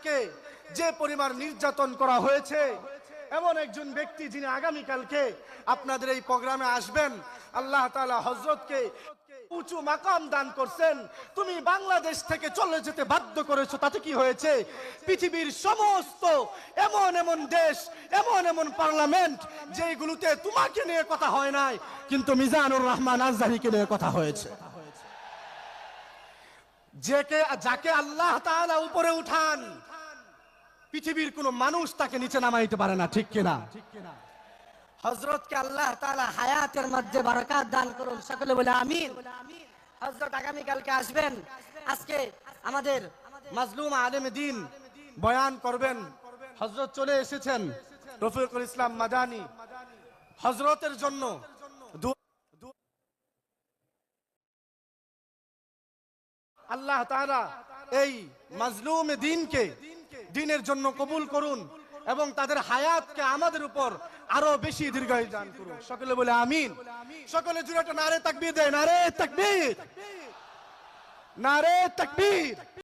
উপদেরকে যে পরিমাণ নির্যাতন করা হয়েছে, এমন একজন ব্যক্তি যিনি আগামীকালকে আপনাদের এই প্রোগ্রামে আসবেন, আল্লাহ তালা হজরতকে উঁচু মাকাম দান করছেন। তুমি বাংলাদেশ থেকে চলে যেতে বাধ্য করেছ, তাতে কি হয়েছে? পৃথিবীর সমস্ত এমন এমন দেশ, এমন এমন পার্লামেন্ট যেগুলোতে তোমাকে নিয়ে কথা হয় নাই, কিন্তু মিজানুর রহমান আজহারিকে নিয়ে কথা হয়েছে। যেকে, যাকে আল্লাহ তাআলা উপরে উঠান, পৃথিবীর কোন মানুষ তাকে নিচে নামাইতে পারে না, ঠিক কিনা? হজরতকে আল্লাহ তাআলা হায়াতের মধ্যে বারাকাত দান করুন, সকলে বলে আমিন। হজরত আগামীকালকে আসবেন। আজকে আমাদের মাজলুম আলেম দিন বয়ান করবেন। হজরত চলে এসেছেন রফিকুল ইসলাম মাদানি। হজরতের জন্য আল্লাহ তারা এই মাজলুম দিনকে দিনের জন্য কবুল করুন এবং তাদের হায়াতকে আমাদের উপর আরও বেশি দীর্ঘায়ু দান করুন। সকলে বলে আমিন। সকলে জুড়ে একটা নারে তাকবীর দেয়, নারে তাকবীর। নারে তাকবীর।